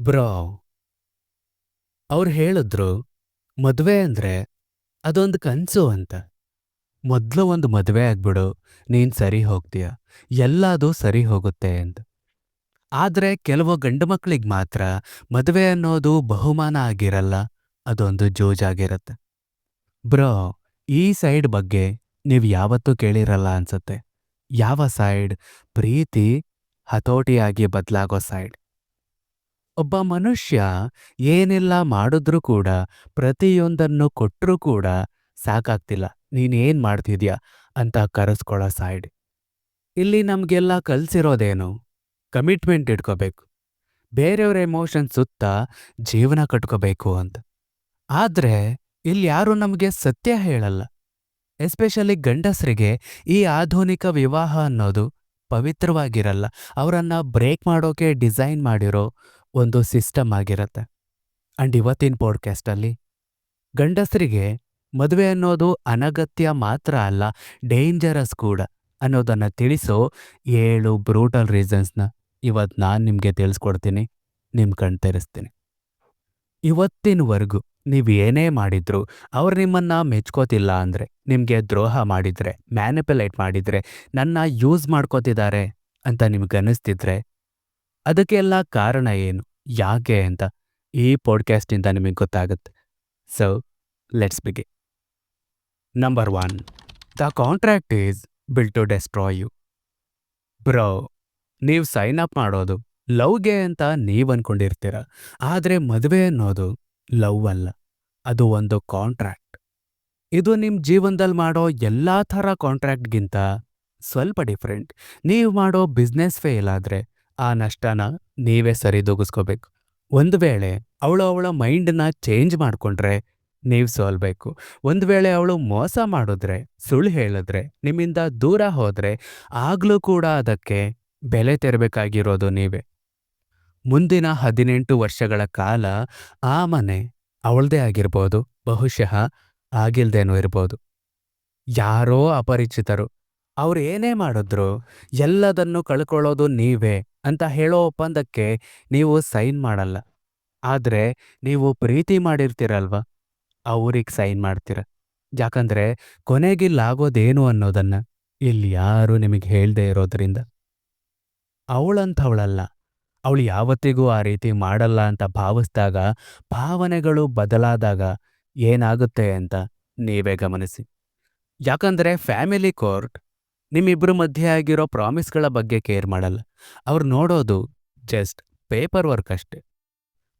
Bro, ಅವ್ರು ಹೇಳಿದ್ರು, ಮದುವೆ ಅಂದ್ರೆ ಅದೊಂದು ಕನ್ಸು ಅಂತ. ಮೊದಲು ಒಂದು ಮದುವೆ ಆಗ್ಬಿಡು, ನೀನ್ ಸರಿ ಹೋಗ್ತೀಯ. ಎಲ್ಲದೂ ಸರಿ ಹೋಗುತ್ತೆ ಅಂತ. ಆದ್ರೆ ಕೆಲವು ಗಂಡು ಮಕ್ಕಳಿಗೆ ಮಾತ್ರ ಮದುವೆ ಅನ್ನೋದು ಬಹುಮಾನ ಆಗಿರಲ್ಲ, ಅದೊಂದು ಜೋಜಾಗಿರುತ್ತೆ. ಬ್ರೋ, ಈ ಸೈಡ್ ಬಗ್ಗೆ ನೀವ್ ಯಾವತ್ತೂ ಕೇಳಿರಲ್ಲ ಅನ್ಸುತ್ತೆ. ಯಾವ ಸೈಡ್? ಪ್ರೀತಿ, ಹತೋಟಿಯಾಗಿ ಬದಲಾಗೋ ಸೈಡ್. ಒಬ್ಬ ಮನುಷ್ಯ ಏನೆಲ್ಲ ಮಾಡಿದ್ರೂ ಕೂಡ, ಪ್ರತಿಯೊಂದನ್ನು ಕೊಟ್ಟರೂ ಕೂಡ ಸಾಕಾಗ್ತಿಲ್ಲ. ನೀನೇನ್ ಮಾಡ್ತಿದ್ಯಾ ಅಂತ ಕರೆಸ್ಕೊಳ್ಳೋ ಸೈಡ್. ಇಲ್ಲಿ ನಮ್ಗೆಲ್ಲ ಕಲ್ಸಿರೋದೇನು? ಕಮಿಟ್ಮೆಂಟ್ ಇಟ್ಕೋಬೇಕು. ಬೇರೆಯವ್ರ ಎಮೋಷನ್ ಸುತ್ತ ಜೀವನ ಕಟ್ಕೋಬೇಕು ಅಂತ. ಆದ್ರೆ ಇಲ್ಲಿ ಯಾರು ನಮಗೆ ಸತ್ಯ ಹೇಳಲ್ಲ. ಎಸ್ಪೆಷಲಿ ಗಂಡಸರಿಗೆ ಈ ಆಧುನಿಕ ವಿವಾಹ ಅನ್ನೋದು ಪವಿತ್ರವಾಗಿರಲ್ಲ. ಅವರನ್ನು ಬ್ರೇಕ್ ಮಾಡೋಕೆ ಡಿಸೈನ್ ಮಾಡಿರೋ ಒಂದು ಸಿಸ್ಟಮ್ ಆಗಿರುತ್ತೆ. ಅಂಡ್ ಇವತ್ತಿನ ಪಾಡ್ಕಾಸ್ಟಲ್ಲಿ ಗಂಡಸರಿಗೆ ಮದುವೆ ಅನ್ನೋದು ಅನಗತ್ಯ ಮಾತ್ರ ಅಲ್ಲ, ಡೇಂಜರಸ್ ಕೂಡ ಅನ್ನೋದನ್ನ ತಿಳಿಸೋ ಏಳು ಬ್ರೂಟಲ್ ರೀಸನ್ಸ್ನ ಇವತ್ತು ನಾನು ನಿಮಗೆ ತಿಳಿಸ್ಕೊಡ್ತೀನಿ ನಿಮ್ಮ ಕಣ್ ತೆರೆಸ್ತೀನಿ. ಇವತ್ತಿನವರೆಗೂ ನೀವು ಏನೇ ಮಾಡಿದ್ರು ಅವ್ರು ನಿಮ್ಮನ್ನ ಮೆಚ್ಕೋತಿಲ್ಲ ಅಂದ್ರೆ, ನಿಮಗೆ ದ್ರೋಹ ಮಾಡಿದ್ರೆ, ಮ್ಯಾನಿಪ್ಯುಲೇಟ್ ಮಾಡಿದ್ರೆ, ನನ್ನ ಯೂಸ್ ಮಾಡ್ಕೋತಿದ್ದಾರೆ ಅಂತ ನಿಮ್ಗೆ ಅನಿಸ್ತಿದ್ರೆ ಅದಕ್ಕೆಲ್ಲ ಕಾರಣ ಏನು? ಯಾಕೆ ಅಂತ ಈ ಪಾಡ್ಕಾಸ್ಟಿಂದ ನಿಮಗೆ ಗೊತ್ತಾಗುತ್ತೆ. ಸೊ ಲೆಟ್ಸ್ ಬಿಗೆ number one the contract is built to destroy you bro ನೀವು ಸೈನ್ ಅಪ್ ಮಾಡೋದು ಲವ್ಗೆ ಅಂತ ನೀವು ಅನ್ಕೊಂಡಿರ್ತೀರ. ಆದರೆ ಮದುವೆ ಅನ್ನೋದು ಲವ್ ಅಲ್ಲ. ಅದು ಒಂದು ಕಾಂಟ್ರಾಕ್ಟ್ ಇದು ನಿಮ್ಮ ಜೀವನದಲ್ಲಿ ಮಾಡೋ ಎಲ್ಲ ಥರ ಕಾಂಟ್ರಾಕ್ಟ್ಗಿಂತ ಸ್ವಲ್ಪ ಡಿಫ್ರೆಂಟ್ ನೀವು ಮಾಡೋ ಬಿಸ್ನೆಸ್ ಫೇಲ್ ಆದರೆ ಆ ನಷ್ಟನ ನೀವೇ ಸರಿದೂಗಿಸ್ಕೋಬೇಕು. ಒಂದು ವೇಳೆ ಅವಳು ಅವಳ ಮೈಂಡನ್ನ ಚೇಂಜ್ ಮಾಡ್ಕೊಂಡ್ರೆ ನೀವು ಸೋಲ್ಬೇಕು. ಒಂದು ವೇಳೆ ಅವಳು ಮೋಸ ಮಾಡಿದ್ರೆ, ಸುಳ್ಳು ಹೇಳಿದ್ರೆ, ನಿಮ್ಮಿಂದ ದೂರ ಹೋದರೆ ಆಗಲೂ ಕೂಡ ಅದಕ್ಕೆ ಬೆಲೆ ತೆರಬೇಕಾಗಿರೋದು ನೀವೇ. ಮುಂದಿನ ಹದಿನೆಂಟು ವರ್ಷಗಳ ಕಾಲ ಆ ಮನೆ ಅವಳದೇ ಆಗಿರ್ಬೋದು, ಬಹುಶಃ ಆಗಿಲ್ದೇನೂ ಇರ್ಬೋದು. ಯಾರೋ ಅಪರಿಚಿತರು. ಅವ್ರು ಏನೇ ಮಾಡಿದ್ರು ಎಲ್ಲದನ್ನು ಕಳ್ಕೊಳ್ಳೋದು ನೀವೇ. ಅಂತ ಹೇಳೋ ಒಪ್ಪಂದಕ್ಕೆ ನೀವು ಸೈನ್ ಮಾಡಲ್ಲ. ಆದ್ರೆ ನೀವು ಪ್ರೀತಿ ಮಾಡಿರ್ತೀರಲ್ವ? ಅವ್ರಿಗೆ ಸೈನ್ ಮಾಡ್ತೀರ. ಯಾಕಂದ್ರೆ ಕೊನೆಗಿಲ್ಲಾಗೋದೇನು ಅನ್ನೋದನ್ನ ಇಲ್ಲಿ ಯಾರು ನಿಮಗೆ ಹೇಳ್ದೇ ಇರೋದ್ರಿಂದ. ಅವಳಂಥವಳಲ್ಲ. ಅವಳು ಯಾವತ್ತಿಗೂ ಆ ರೀತಿ ಮಾಡಲ್ಲ ಅಂತ ಭಾವಿಸಿದಾಗ, ಭಾವನೆಗಳು ಬದಲಾದಾಗ ಏನಾಗುತ್ತೆ ಅಂತ ನೀವೇ ಗಮನಿಸಿ. ಯಾಕಂದ್ರೆ ಫ್ಯಾಮಿಲಿ ಕೋರ್ಟ್ ನಿಮ್ಮಿಬ್ಬರ ಮಧ್ಯೆ ಆಗಿರೋ ಪ್ರಾಮಿಸ್ಗಳ ಬಗ್ಗೆ ಕೇರ್ ಮಾಡಲ್ಲ. ಅವ್ರು ನೋಡೋದು ಜಸ್ಟ್ ಪೇಪರ್ ವರ್ಕ್ ಅಷ್ಟೆ.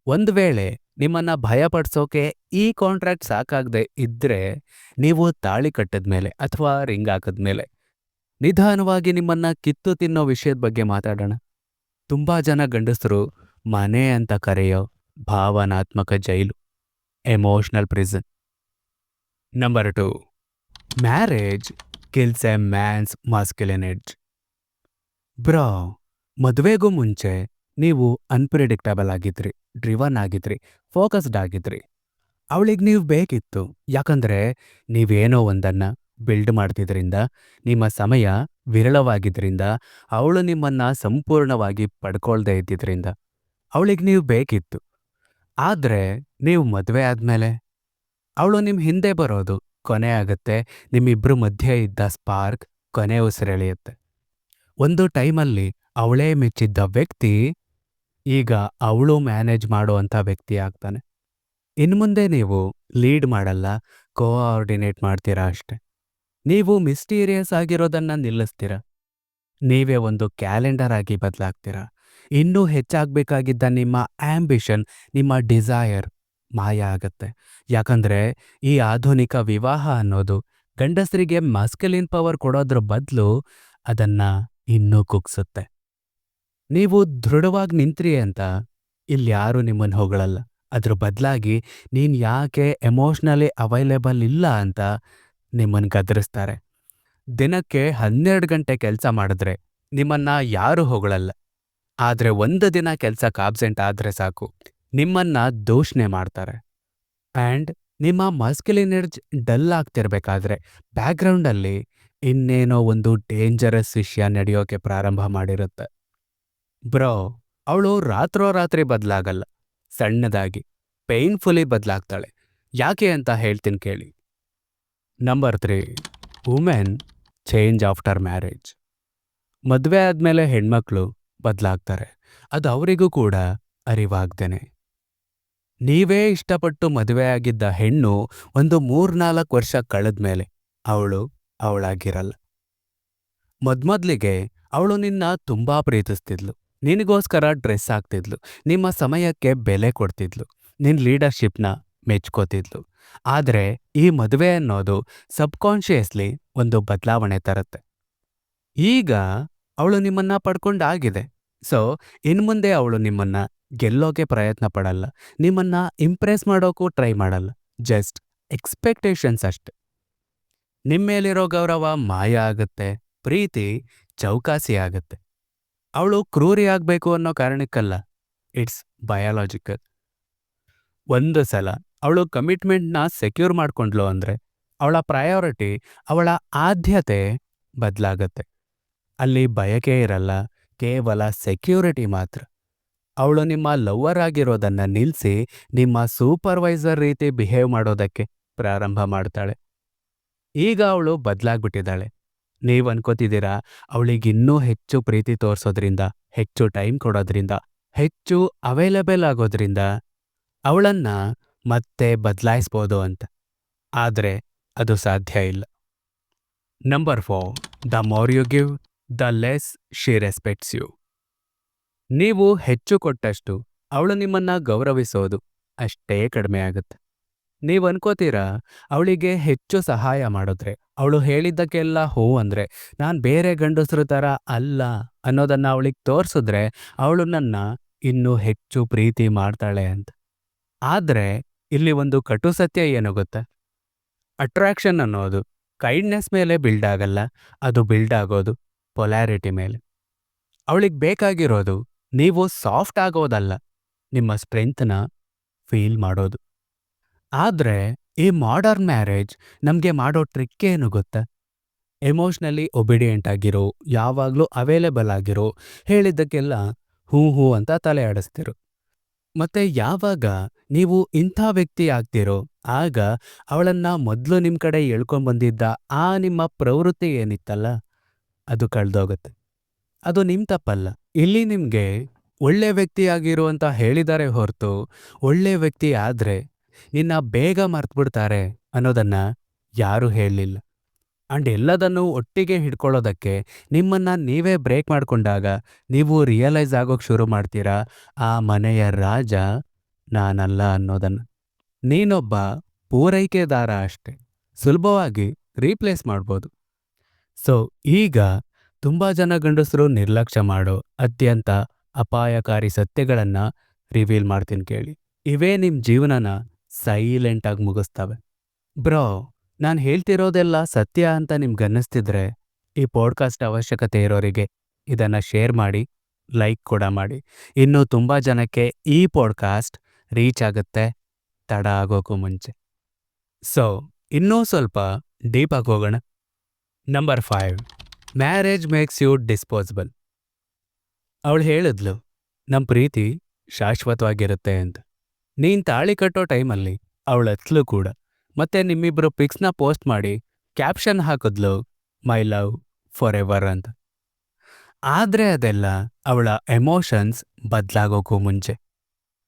ಒಂದು ವೇಳೆ ನಿಮ್ಮನ್ನ ಭಯಪಡಿಸೋಕೆ ಈ ಕಾಂಟ್ರಾಕ್ಟ್ ಸಾಕಾಗದೆ ಇದ್ದರೆ ನೀವು ತಾಳಿ ಕಟ್ಟಿದ್ಮೇಲೆ ಅಥವಾ ರಿಂಗ್ ಹಾಕಿದ್ಮೇಲೆ ನಿಧಾನವಾಗಿ ನಿಮ್ಮನ್ನ ಕಿತ್ತು ತಿನ್ನೋ ವಿಷಯದ ಬಗ್ಗೆ ಮಾತಾಡೋಣ. ತುಂಬಾ ಜನ ಗಂಡಸರು ಮನೆ ಅಂತ ಕರೆಯೋ ಭಾವನಾತ್ಮಕ jail, emotional prison. Number two, marriage kills a man's masculine edge. Bro ಮದುವೆಗೂ ಮುಂಚೆ ನೀವು ಅನ್ಪ್ರಿಡಿಕ್ಟಬಲ್ ಆಗಿದ್ರಿ ಡ್ರಿವನ್ ಆಗಿದ್ರಿ ಫೋಕಸ್ಡ್ ಆಗಿದ್ರಿ. ಅವಳಿಗೆ ನೀವು ಬೇಕಿತ್ತು. ಯಾಕಂದ್ರೆ ನೀವೇನೋ ಒಂದನ್ನ ಬಿಲ್ಡ್ ಮಾಡ್ತಿದ್ರಿಂದ, ನಿಮ್ಮ ಸಮಯ ವಿರಳವಾಗಿದ್ದರಿಂದ ಅವಳು ನಿಮ್ಮನ್ನ ಸಂಪೂರ್ಣವಾಗಿ ಪಡ್ಕೊಳ್ದೇ ಇದ್ದಿದ್ರಿಂದ ಅವಳಿಗೆ ನೀವು ಬೇಕಿತ್ತು. ಆದ್ರೆ ನೀವು ಮದುವೆ ಆದಮೇಲೆ ಅವಳು ನಿಮ್ಮ ಹಿಂದೆ ಬರೋದು ಕೊನೆ ಆಗುತ್ತೆ ನಿಮ್ಮಿಬ್ಬರು ಮಧ್ಯೆ ಇದ್ದ ಸ್ಪಾರ್ಕ್ ಕೊನೆ ಉಸಿರೆಳೆಯುತ್ತೆ. ಒಂದು ಟೈಮಲ್ಲಿ ಅವಳೇ ಮೆಚ್ಚಿದ್ದ ವ್ಯಕ್ತಿ ಈಗ ಅವಳು ಮ್ಯಾನೇಜ್ ಮಾಡುವಂಥ ವ್ಯಕ್ತಿ ಆಗ್ತಾನೆ. ಇನ್ಮುಂದೆ ನೀವು ಲೀಡ್ ಮಾಡಲ್ಲ, ಕೋಆರ್ಡಿನೇಟ್ ಮಾಡ್ತೀರಾ ಅಷ್ಟೆ. ನೀವು ಮಿಸ್ಟೀರಿಯಸ್ ಆಗಿರೋದನ್ನ ನಿಲ್ಲಿಸ್ತೀರ. ನೀವೇ ಒಂದು ಕ್ಯಾಲೆಂಡರ್ ಆಗಿ ಬದಲಾಗ್ತೀರಾ. ಇನ್ನೂ ಹೆಚ್ಚಾಗಬೇಕಾಗಿದ್ದ ನಿಮ್ಮ ಆಂಬಿಷನ್, ನಿಮ್ಮ ಡಿಸೈರ್ ಮಾಯ ಆಗತ್ತೆ. ಯಾಕಂದ್ರೆ ಈ ಆಧುನಿಕ ವಿವಾಹ ಅನ್ನೋದು ಗಂಡಸರಿಗೆ ಮಸ್ಕಲಿನ್ ಪವರ್ ಕೊಡೋದ್ರ ಬದಲು ಅದನ್ನ ಇನ್ನೂ ಕುಗ್ಸುತ್ತೆ. ನೀವು ದೃಢವಾಗಿ ನಿಂತ್ರಿ ಅಂತ ಇಲ್ಲಿ ಯಾರೂ ನಿಮ್ಮನ್ನು ಹೊಗಳಲ್ಲ. ಅದ್ರ ಬದಲಾಗಿ ನೀನು ಯಾಕೆ ಎಮೋಷ್ನಲಿ ಅವೈಲೇಬಲ್ ಇಲ್ಲ ಅಂತ ನಿಮ್ಮನ್ನು ಗದರಿಸ್ತಾರೆ. ದಿನಕ್ಕೆ ಹನ್ನೆರಡು ಗಂಟೆ ಕೆಲಸ ಮಾಡಿದ್ರೆ ನಿಮ್ಮನ್ನ ಯಾರು ಹೊಗಳಲ್ಲ. ಆದರೆ ಒಂದು ದಿನ ಕೆಲಸಕ್ಕೆ ಆಬ್ಸೆಂಟ್ ಆದ್ರೆ ಸಾಕು. ನಿಮ್ಮನ್ನ ದೂಷಣೆ ಮಾಡ್ತಾರೆ. ಆ್ಯಂಡ್ ನಿಮ್ಮ ಮಸ್ಕಿಲಿನರ್ಜ್ ಡಲ್ ಆಗ್ತಿರ್ಬೇಕಾದ್ರೆ ಬ್ಯಾಕ್ಗ್ರೌಂಡಲ್ಲಿ ಇನ್ನೇನೋ ಒಂದು ಡೇಂಜರಸ್ ವಿಷಯ ನಡೆಯೋಕೆ ಪ್ರಾರಂಭ ಮಾಡಿರುತ್ತೆ. ಬ್ರೋ, ಅವಳು ರಾತ್ರೋರಾತ್ರಿ ಬದಲಾಗಲ್ಲ. ಸಣ್ಣದಾಗಿ ಪೇನ್ಫುಲಿ ಬದಲಾಗ್ತಾಳೆ. ಯಾಕೆ ಅಂತ ಹೇಳ್ತೀನಿ ಕೇಳಿ. Number three women change after marriage ಮದುವೆ ಆದಮೇಲೆ ಹೆಣ್ಮಕ್ಳು ಬದಲಾಗ್ತಾರೆ. ಅದು ಅವರಿಗೂ ಕೂಡ ಅರಿವಾಗ್ದೇನೆ. ನೀವೇ ಇಷ್ಟಪಟ್ಟು ಮದುವೆಯಾಗಿದ್ದ ಹೆಣ್ಣು ಒಂದು ಮೂರ್ನಾಲ್ಕು ವರ್ಷ ಕಳೆದ ಮೇಲೆ ಅವಳು ಅವಳಾಗಿರಲ್ಲ. ಮೊದ್ಮೊದ್ಲಿಗೆ ಅವಳು ನಿನ್ನ ತುಂಬಾ ಪ್ರೀತಿಸ್ತಿದ್ಲು. ನಿನಗೋಸ್ಕರ ಡ್ರೆಸ್ ಹಾಕ್ತಿದ್ಲು. ನಿಮ್ಮ ಸಮಯಕ್ಕೆ ಬೆಲೆ ಕೊಡ್ತಿದ್ಲು. ನಿನ್ನ ಲೀಡರ್ಶಿಪ್ನ ಮೆಚ್ಕೋತಿದ್ಲು. ಆದ್ರೆ ಈ ಮದುವೆ ಅನ್ನೋದು ಸಬ್ಕಾನ್ಷಿಯಸ್ಲಿ ಒಂದು ಬದಲಾವಣೆ ತರುತ್ತೆ. ಈಗ ಅವಳು ನಿಮ್ಮನ್ನ ಪಡ್ಕೊಂಡಾಗಿದೆ ಸೊ ಇನ್ಮುಂದೆ ಅವಳು ನಿಮ್ಮನ್ನ ಗೆಲ್ಲೋಕೆ ಪ್ರಯತ್ನ ಪಡಲ್ಲ. ನಿಮ್ಮನ್ನ ಇಂಪ್ರೆಸ್ ಮಾಡೋಕ್ಕೂ ಟ್ರೈ ಮಾಡಲ್ಲ. ಜಸ್ಟ್ ಎಕ್ಸ್ಪೆಕ್ಟೇಷನ್ಸ್ ಅಷ್ಟೆ. ನಿಮ್ಮೇಲಿರೋ ಗೌರವ ಮಾಯ ಆಗುತ್ತೆ. ಪ್ರೀತಿ ಚೌಕಾಸಿ ಆಗುತ್ತೆ. ಅವಳು ಕ್ರೂರಿ ಆಗಬೇಕು ಅನ್ನೋ ಕಾರಣಕ್ಕಲ್ಲ. ಇಟ್ಸ್ ಬಯಾಲಾಜಿಕಲ್ ಒಂದು ಸಲ ಅವಳು ಕಮಿಟ್ಮೆಂಟ್ನ ಸೆಕ್ಯೂರ್ ಮಾಡ್ಕೊಂಡ್ಲು ಅಂದ್ರೆ ಅವಳ ಪ್ರಯಾರಿಟಿ ಅವಳ ಆದ್ಯತೆ ಬದಲಾಗತ್ತೆ. ಅಲ್ಲಿ ಬಯಕೆ ಇರಲ್ಲ, ಕೇವಲ ಸೆಕ್ಯೂರಿಟಿ ಮಾತ್ರ. ಅವಳು ನಿಮ್ಮ ಲವ್ವರ್ ಆಗಿರೋದನ್ನ ನಿಲ್ಲಿಸಿ ನಿಮ್ಮ ಸೂಪರ್ವೈಸರ್ ರೀತಿ ಬಿಹೇವ್ ಮಾಡೋದಕ್ಕೆ ಪ್ರಾರಂಭ ಮಾಡ್ತಾಳೆ. ಈಗ ಅವಳು ಬದಲಾಗ್ಬಿಟ್ಟಿದ್ದಾಳೆ. ನೀವ್ ಅನ್ಕೋತಿದ್ದೀರಾ? ಅವಳಿಗಿನ್ನೂ ಹೆಚ್ಚು ಪ್ರೀತಿ ತೋರಿಸೋದ್ರಿಂದ, ಹೆಚ್ಚು ಟೈಮ್ ಕೊಡೋದ್ರಿಂದ, ಹೆಚ್ಚು ಅವೈಲಬಲ್ ಆಗೋದ್ರಿಂದ ಅವಳನ್ನ ಮತ್ತೆ ಬದಲಾಯಿಸ್ಬೋದು ಅಂತ. ಆದ್ರೆ ಅದು ಸಾಧ್ಯ ಇಲ್ಲ. Number four the more you give the less she respects you ನೀವು ಹೆಚ್ಚು ಕೊಟ್ಟಷ್ಟು ಅವಳು ನಿಮ್ಮನ್ನ ಗೌರವಿಸೋದು ಅಷ್ಟೇ ಕಡಿಮೆ ಆಗುತ್ತೆ. ನೀವು ಅನ್ಕೋತೀರಾ, ಅವಳಿಗೆ ಹೆಚ್ಚು ಸಹಾಯ ಮಾಡಿದ್ರೆ, ಅವಳು ಹೇಳಿದ್ದಕ್ಕೆಲ್ಲ ಹೋ ಅಂದ್ರೆ, ನಾನು ಬೇರೆ ಗಂಡಸರು ಥರ ಅಲ್ಲ ಅನ್ನೋದನ್ನ ಅವಳಿಗೆ ತೋರಿಸಿದ್ರೆ, ಅವಳು ನನ್ನ ಇನ್ನೂ ಹೆಚ್ಚು ಪ್ರೀತಿ ಮಾಡ್ತಾಳೆ ಅಂತ. ಆದ್ರೆ, ಇಲ್ಲಿ ಒಂದು ಕಟು ಸತ್ಯ ಏನು ಗೊತ್ತಾ? ಅಟ್ರಾಕ್ಷನ್ ಅನ್ನೋದು, ಕೈಂಡ್ನೆಸ್ ಮೇಲೆ ಬಿಲ್ಡ್ ಆಗಲ್ಲ, ಅದು ಬಿಲ್ಡ್ ಆಗೋದು ಪೊಲ್ಯಾರಿಟಿ ಮೇಲೆ. ಅವಳಿಗೆ ಬೇಕಾಗಿರೋದು, ನೀವು ಸಾಫ್ಟ್ ಆಗೋದಲ್ಲ, ನಿಮ್ಮ ಸ್ಟ್ರೆಂತ್ನ ಫೀಲ್ ಮಾಡೋದು. ಆದ್ರೆ ಈ ಮಾಡರ್ನ್ ಮ್ಯಾರೇಜ್ ನಮಗೆ ಮಾಡೋ ಟ್ರಿಕ್ ಏನು ಗೊತ್ತಾ? ಎಮೋಷ್ನಲಿ ಒಬಿಡಿಯೆಂಟ್ ಆಗಿರೋ, ಯಾವಾಗಲೂ ಅವೈಲೇಬಲ್ ಆಗಿರೋ ಹೇಳಿದ್ದಕ್ಕೆಲ್ಲ ಹೂ ಹೂ ಅಂತ ತಲೆ ಆಡಿಸ್ತಿರು. ಮತ್ತೆ ಯಾವಾಗ ನೀವು ಇಂಥ ವ್ಯಕ್ತಿ ಆಗ್ತಿರೋ, ಆಗ ಅವಳನ್ನ ಮೊದಲು ನಿಮ್ಮ ಕಡೆ ಎಳ್ಕೊಂಬಂದಿದ್ದ ಆ ನಿಮ್ಮ ಪ್ರವೃತ್ತಿ ಏನಿತ್ತಲ್ಲ? ಅದು ಕಳ್ದೋಗತ್ತೆ. ಅದು ನಿಮ್ ತಪ್ಪಲ್ಲ. ಇಲ್ಲಿ ನಿಮ್ಗೆ ಒಳ್ಳೆ ವ್ಯಕ್ತಿ ಆಗಿರು ಅಂತ ಹೇಳಿದಾರೆ ಹೊರತು, ಒಳ್ಳೆ ವ್ಯಕ್ತಿ ಆದ್ರೆ ನಿನ್ನ ಬೇಗ ಮರ್ತ್ಬಿಡ್ತಾರೆ ಅನ್ನೋದನ್ನ ಯಾರೂ ಹೇಳಲಿಲ್ಲ. ಅಂಡ್ ಎಲ್ಲದನ್ನೂ ಒಟ್ಟಿಗೆ ಹಿಡ್ಕೊಳ್ಳೋದಕ್ಕೆ ನಿಮ್ಮನ್ನ ನೀವೇ ಬ್ರೇಕ್ ಮಾಡ್ಕೊಂಡಾಗ ನೀವು ರಿಯಲೈಸ್ ಆಗೋಕ್ ಶುರು ಮಾಡ್ತೀರಾ? ಆ ಮನೆಯ ರಾಜ ನಾನಲ್ಲ ಅನ್ನೋದನ್ನ. ನೀನೊಬ್ಬ ಪೂರೈಕೆದಾರ ಅಷ್ಟೆ. ಸುಲಭವಾಗಿ ರೀಪ್ಲೇಸ್ ಮಾಡ್ಬೋದು. ಸೊ, ಈಗ ತುಂಬಾ ಜನ ಗಂಡಸರು ನಿರ್ಲಕ್ಷ್ಯ ಮಾಡೋ ಅತ್ಯಂತ ಅಪಾಯಕಾರಿ ಸತ್ಯಗಳನ್ನು ರಿವೀಲ್ ಮಾಡ್ತೀನಿ ಕೇಳಿ. ಇವೇ ನಿಮ್ಮ ಜೀವನನ ಸೈಲೆಂಟ್ ಆಗಿ ಮುಗಿಸ್ತವೆ. ಬ್ರೋ, ನಾನು ಹೇಳ್ತಿರೋದೆಲ್ಲ ಸತ್ಯ ಅಂತ ನಿಮ್ಗನ್ನಿಸ್ತಿದ್ರೆ ಈ ಪಾಡ್ಕಾಸ್ಟ್ ಅವಶ್ಯಕತೆ ಇರೋರಿಗೆ ಇದನ್ನ ಶೇರ್ ಮಾಡಿ ಲೈಕ್ ಕೂಡ ಮಾಡಿ. ಇನ್ನೂ ತುಂಬಾ ಜನಕ್ಕೆ ಈ ಪಾಡ್ಕಾಸ್ಟ್ ರೀಚ್ ಆಗುತ್ತೆ, ತಡ ಆಗೋಕ್ಕೂ ಮುಂಚೆ. ಸೊ ಇನ್ನೂ ಸ್ವಲ್ಪ ಡೀಪ್ ಆಗಿ ಹೋಗೋಣ. Number five marriage makes you disposable ಅವಳು ಹೇಳಿದ್ಲು ನಮ್ಮ ಪ್ರೀತಿ ಶಾಶ್ವತವಾಗಿರುತ್ತೆ ಅಂತ. ನೀನ್ ತಾಳಿ ಕಟ್ಟೋ ಟೈಮಲ್ಲಿ ಅವಳ ಹತ್ಲು ಕೂಡ. ಮತ್ತೆ ನಿಮ್ಮಿಬ್ರು ಪಿಕ್ಸ್ನ ಪೋಸ್ಟ್ ಮಾಡಿ ಕ್ಯಾಪ್ಷನ್ ಹಾಕಿದ್ಲು, ಮೈ ಲವ್ ಫಾರ್ ಎವರ್ ಅಂತ. ಆದ್ರೆ ಅದೆಲ್ಲ ಅವಳ ಎಮೋಷನ್ಸ್ ಬದಲಾಗೋಕ್ಕೂ ಮುಂಚೆ.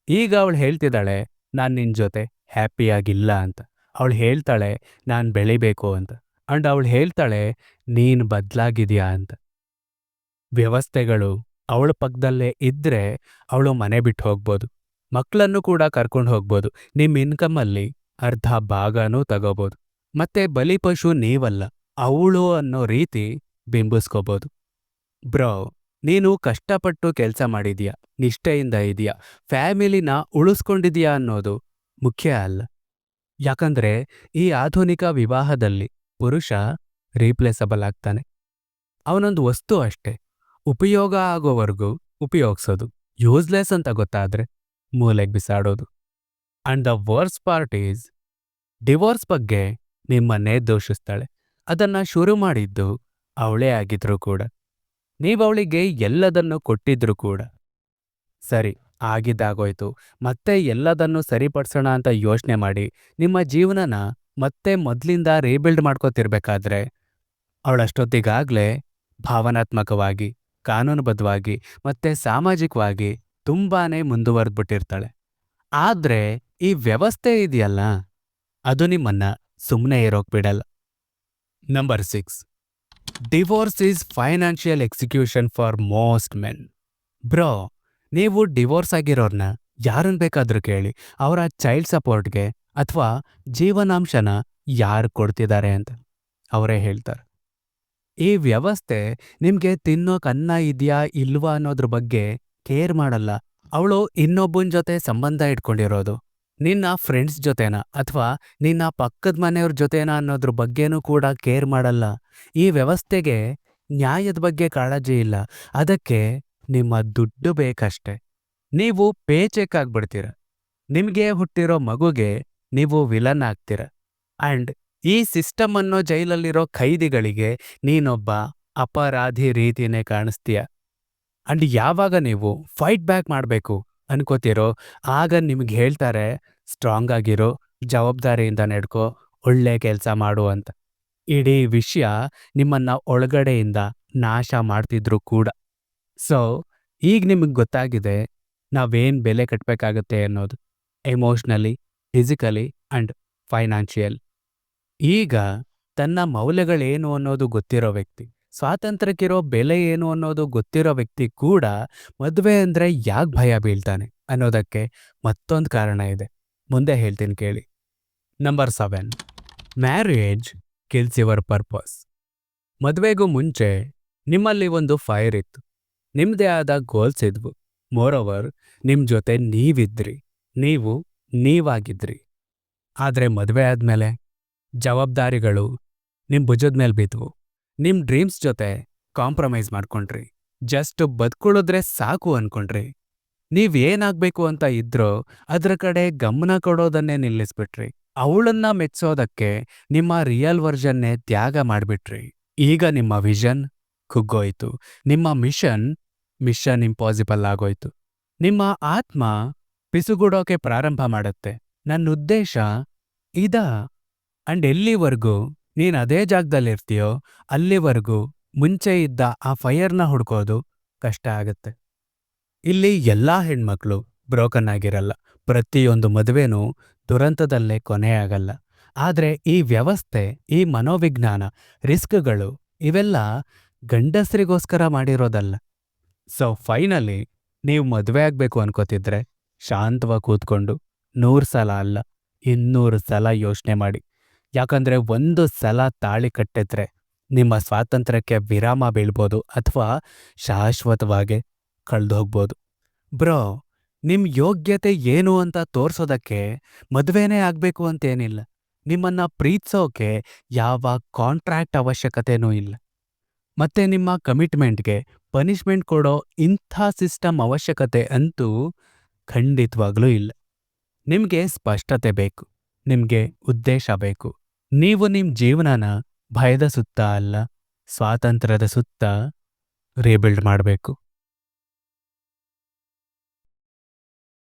ಈಗ ಅವಳು ಹೇಳ್ತಿದ್ದಾಳೆ, ನಾನು ನಿನ್ನ ಜೊತೆ ಹ್ಯಾಪಿಯಾಗಿಲ್ಲ ಅಂತ. ಅವಳು ಹೇಳ್ತಾಳೆ, ನಾನು ಬೆಳಿಬೇಕು ಅಂತ. ಅಂಡ್ ಅವಳು ಹೇಳ್ತಾಳೆ, ನೀನು ಬದಲಾಗಿದೆಯಾ ಅಂತ. ವ್ಯವಸ್ಥೆಗಳು ಅವಳ ಪಕ್ಕದಲ್ಲೇ ಇದ್ದರೆ ಅವಳು ಮನೆ ಬಿಟ್ಟು ಹೋಗ್ಬೋದು. ಮಕ್ಕಳನ್ನು ಕೂಡ ಕರ್ಕೊಂಡು ಹೋಗ್ಬೋದು. ನಿಮ್ಮ ಇನ್ಕಮಲ್ಲಿ ಅರ್ಧ ಭಾಗನೂ ತಗೋಬೋದು. ಮತ್ತೆ ಬಲಿಪಶು ನೀವಲ್ಲ, ಅವಳು ಅನ್ನೋ ರೀತಿ ಬಿಂಬಿಸ್ಕೋಬೋದು. ಬ್ರೋ, ನೀನು ಕಷ್ಟಪಟ್ಟು ಕೆಲಸ ಮಾಡಿದೀಯಾ? ನಿಷ್ಠೆಯಿಂದ ಇದೆಯಾ? ಫ್ಯಾಮಿಲಿನ ಉಳಿಸ್ಕೊಂಡಿದೀಯಾ ಅನ್ನೋದು ಮುಖ್ಯ ಅಲ್ಲ. ಯಾಕಂದ್ರೆ ಈ ಆಧುನಿಕ ವಿವಾಹದಲ್ಲಿ ಪುರುಷ ರೀಪ್ಲೇಸಬಲ್ ಆಗ್ತಾನೆ. ಅವನೊಂದು ವಸ್ತು ಅಷ್ಟೇ. ಉಪಯೋಗ ಆಗೋವರೆಗೂ ಉಪಯೋಗಿಸೋದು. ಯೂಸ್ಲೆಸ್ ಅಂತ ಗೊತ್ತಾದ್ರೆ. ಮೂಲೆಗೆ ಬಿಸಾಡೋದು. And the worst part is divorce ಬಗ್ಗೆ ನಿಮ್ಮನ್ನೇ ದೋಷಿಸ್ತಾಳೆ. ಅದನ್ನ ಶುರು ಮಾಡಿದ್ದು ಅವಳೇ ಆಗಿದ್ರು ಕೂಡ. ನೀವವಳಿಗೆ ಎಲ್ಲದನ್ನು ಕೊಟ್ಟಿದ್ರು ಕೂಡ. ಸರಿ, ಆಗಿದ್ದಾಗೋಯ್ತು. ಮತ್ತೆ ಎಲ್ಲದನ್ನು ಸರಿಪಡಿಸೋಣ ಅಂತ ಯೋಚನೆ ಮಾಡಿ, ನಿಮ್ಮ ಜೀವನನ ಮತ್ತೆ ಮೊದಲಿಂದ ರೀಬಿಲ್ಡ್ ಮಾಡ್ಕೋತಿರ್ಬೇಕಾದ್ರೆ, ಅವಳಷ್ಟೊತ್ತಿಗಾಗಲೇ ಭಾವನಾತ್ಮಕವಾಗಿ, ಕಾನೂನುಬದ್ಧವಾಗಿ, ಮತ್ತೆ ಸಾಮಾಜಿಕವಾಗಿ ತುಂಬಾನೇ ಮುಂದುವರೆದ್ಬಿಟ್ಟಿರ್ತಾಳೆ. ಆದ್ರೆ ಈ ವ್ಯವಸ್ಥೆ ಇದೆಯಲ್ಲ, ಅದು ನಿಮ್ಮನ್ನ ಸುಮ್ಮನೆ ಇರೋಕ್ ಬಿಡಲ್ಲ. Number six divorce is financial execution for most men bro, ನೀವು ಡಿವೋರ್ಸ್ ಆಗಿರೋರ್ನ ಯಾರನ್ನ ಬೇಕಾದ್ರೂ ಕೇಳಿ, ಅವರ ಚೈಲ್ಡ್ ಸಪೋರ್ಟ್ಗೆ ಅಥವಾ ಜೀವನಾಂಶನ ಯಾರು ಕೊಡ್ತಿದ್ದಾರೆ ಅಂತ ಅವರೇ ಹೇಳ್ತಾರೆ. ಈ ವ್ಯವಸ್ಥೆ ನಿಮಗೆ ತಿನ್ನೋಕ್ ಅನ್ನ ಇದೆಯಾ ಇಲ್ವಾ ಅನ್ನೋದ್ರ ಬಗ್ಗೆ ಕೇರ್ ಮಾಡಲ್ಲ. ಅವಳು ಇನ್ನೊಬ್ಬನ ಜೊತೆ ಸಂಬಂಧ ಇಟ್ಕೊಂಡಿರೋದು. ನಿನ್ನ ಫ್ರೆಂಡ್ಸ್ ಜೊತೆನ ಅಥವಾ ನಿನ್ನ ಪಕ್ಕದ ಮನೆಯವ್ರ ಜೊತೆನಾ ಅನ್ನೋದ್ರ ಬಗ್ಗೆನೂ ಕೂಡ ಕೇರ್ ಮಾಡಲ್ಲ. ಈ ವ್ಯವಸ್ಥೆಗೆ ನ್ಯಾಯದ ಬಗ್ಗೆ ಕಾಳಜಿ ಇಲ್ಲ. ಅದಕ್ಕೆ ನಿಮ್ಮ ದುಡ್ಡು ಬೇಕಷ್ಟೆ. ನೀವು ಪೇಚೆಕ್ ಆಗ್ಬಿಡ್ತೀರ. ನಿಮಗೆ ಹುಟ್ಟಿರೋ ಮಗುಗೆ ನೀವು ವಿಲನ್ ಆಗ್ತೀರ. ಅಂಡ್ ಈ ಸಿಸ್ಟಮ್ ಅನ್ನೋ ಜೈಲಲ್ಲಿರೋ ಖೈದಿಗಳಿಗೆ ನೀನೊಬ್ಬ ಅಪರಾಧಿ ರೀತಿನೇ ಕಾಣಿಸ್ತೀಯ. ಅಂಡ್ ಯಾವಾಗ ನೀವು ಫೈಟ್ ಬ್ಯಾಕ್ ಮಾಡಬೇಕು ಅನ್ಕೋತಿರೋ, ಆಗ ನಿಮ್ಗೆ ಹೇಳ್ತಾರೆ ಸ್ಟ್ರಾಂಗ್ ಆಗಿರೋ, ಜವಾಬ್ದಾರಿಯಿಂದ ನಡ್ಕೋ, ಒಳ್ಳೆ ಕೆಲಸ ಮಾಡು ಅಂತ. ಇಡೀ ವಿಷಯ ನಿಮ್ಮನ್ನ ಒಳಗಡೆಯಿಂದ ನಾಶ ಮಾಡ್ತಿದ್ರು ಕೂಡ. ಸೊ ಈಗ ನಿಮಗೆ ಗೊತ್ತಾಗಿದೆ, ನಾವೇನ್ ಬೆಲೆ ಕಟ್ಟಬೇಕಾಗತ್ತೆ ಅನ್ನೋದು ಎಮೋಷ್ನಲಿ ಫಿಸಿಕಲಿ ಅಂಡ್ ಫೈನಾನ್ಷಿಯಲ್ ಈಗ ತನ್ನ ಮೌಲ್ಯಗಳೇನು ಅನ್ನೋದು ಗೊತ್ತಿರೋ ವ್ಯಕ್ತಿ ಸ್ವಾತಂತ್ರ್ಯಕ್ಕಿರೋ ಬೆಲೆ ಏನು ಅನ್ನೋದು ಗೊತ್ತಿರೋ ವ್ಯಕ್ತಿ ಕೂಡ ಮದುವೆ ಅಂದ್ರೆ ಯಾಕೆ ಭಯ ಬೀಳ್ತಾನೆ ಅನ್ನೋದಕ್ಕೆ ಮತ್ತೊಂದು ಕಾರಣ ಇದೆ. ಮುಂದೆ ಹೇಳ್ತೀನಿ ಕೇಳಿ. Number seven marriage kills your purpose ಮದುವೆಗೂ ಮುಂಚೆ ನಿಮ್ಮಲ್ಲಿ ಒಂದು ಫೈರ್ ಇತ್ತು. ನಿಮ್ಮದೇ ಆದ ಗೋಲ್ಸ್ ಇದ್ವು. ಮೋರೋವರ್ ನಿಮ್ಮ ಜೊತೆ ನೀವಿದ್ರಿ. ನೀವು ನೀವಾಗಿದ್ರಿ. ಆದರೆ ಮದುವೆ ಆದಮೇಲೆ ಜವಾಬ್ದಾರಿಗಳು ನಿಮ್ಮ ಭುಜದ ಮೇಲೆ ಬಿದ್ವು ನಿಮ್ಮ ಡ್ರೀಮ್ಸ್ ಜೊತೆ ಕಾಂಪ್ರಮೈಸ್ ಮಾಡ್ಕೊಂಡ್ರಿ. ಜಸ್ಟ್ ಬದುಕೊಳ್ಳೋದ್ರೆ ಸಾಕು ಅನ್ಕೊಂಡ್ರಿ. ನೀವ್ ಏನಾಗ್ಬೇಕು ಅಂತ ಇದ್ರೋ ಅದ್ರ ಕಡೆ ಗಮನ ಕೊಡೋದನ್ನೇ ನಿಲ್ಲಿಸ್ಬಿಟ್ರಿ. ಅವಳನ್ನ ಮೆಚ್ಚೋದಕ್ಕೆ ನಿಮ್ಮ ರಿಯಲ್ ವರ್ಜನ್ನೇ ತ್ಯಾಗ ಮಾಡ್ಬಿಟ್ರಿ. ಈಗ ನಿಮ್ಮ ವಿಷನ್ ಕುಗ್ಗೋಯ್ತು. ನಿಮ್ಮ ಮಿಷನ್ ಮಿಷನ್ ಇಂಪಾಸಿಬಲ್ ಆಗೋಯ್ತು. ನಿಮ್ಮ ಆತ್ಮ ಪಿಸುಗುಡೋಕೆ ಪ್ರಾರಂಭ ಮಾಡುತ್ತೆ. ನನ್ನ ಉದ್ದೇಶ ಇದ. ಅಂಡ್ ಎಲ್ಲಿವರೆಗೂ ನೀನ್ ಅದೇ ಜಾಗದಲ್ಲಿರ್ತೀಯೋ ಅಲ್ಲಿವರೆಗೂ ಮುಂಚೆ ಇದ್ದ ಆ ಫೈಯರ್ನ ಹುಡ್ಕೋದು ಕಷ್ಟ ಆಗತ್ತೆ. ಇಲ್ಲಿ ಎಲ್ಲಾ ಹೆಣ್ಮಕ್ಳು ಬ್ರೋಕನ್ ಆಗಿರಲ್ಲ. ಪ್ರತಿಯೊಂದು ಮದುವೆನೂ ದುರಂತದಲ್ಲೇ ಕೊನೆಯಾಗಲ್ಲ ಆದ್ರೆ ಈ ವ್ಯವಸ್ಥೆ, ಈ ಮನೋವಿಜ್ಞಾನ, ರಿಸ್ಕ್ಗಳು ಇವೆಲ್ಲ ಗಂಡಸರಿಗೋಸ್ಕರ ಮಾಡಿರೋದಲ್ಲ. ಸೊ ಫೈನಲಿ ನೀವು ಮದುವೆ ಆಗಬೇಕು ಅನ್ಕೋತಿದ್ರೆ ಶಾಂತವಾಗಿ ಕೂತ್ಕೊಂಡು ನೂರು ಸಲ ಅಲ್ಲ, ಇನ್ನೂರು ಸಲ ಯೋಚನೆ ಮಾಡಿ. ಯಾಕಂದ್ರೆ ಒಂದು ಸಲ ತಾಳಿ ಕಟ್ಟಿದ್ರೆ ನಿಮ್ಮ ಸ್ವಾತಂತ್ರ್ಯಕ್ಕೆ ವಿರಾಮ ಬೀಳ್ಬೋದು ಅಥವಾ ಶಾಶ್ವತವಾಗಿ ಕಳೆದು ಹೋಗ್ಬೋದು. ಬ್ರೋ ನಿಮ್ಮ ಯೋಗ್ಯತೆ ಏನು ಅಂತ ತೋರಿಸೋದಕ್ಕೆ ಮದುವೆನೇ ಆಗಬೇಕು ಅಂತೇನಿಲ್ಲ. ನಿಮ್ಮನ್ನ ಪ್ರೀತಿಸೋಕೆ ಯಾವ ಕಾಂಟ್ರಾಕ್ಟ್ ಅವಶ್ಯಕತೆನೂ ಇಲ್ಲ. ಮತ್ತೆ ನಿಮ್ಮ ಕಮಿಟ್ಮೆಂಟ್ಗೆ ಪನಿಷ್ಮೆಂಟ್ ಕೊಡೋ ಇಂಥ ಸಿಸ್ಟಮ್ ಅವಶ್ಯಕತೆ ಅಂತೂ ಖಂಡಿತವಾಗಲೂ ಇಲ್ಲ. ನಿಮಗೆ ಸ್ಪಷ್ಟತೆ ಬೇಕು, ನಿಮಗೆ ಉದ್ದೇಶ ಬೇಕು. ನೀವು ನಿಮ್ಮ ಜೀವನನ ಭಯದ ಸುತ್ತ ಅಲ್ಲ ಸ್ವಾತಂತ್ರ್ಯದ ಸುತ್ತ ರೀಬಿಲ್ಡ್ ಮಾಡಬೇಕು.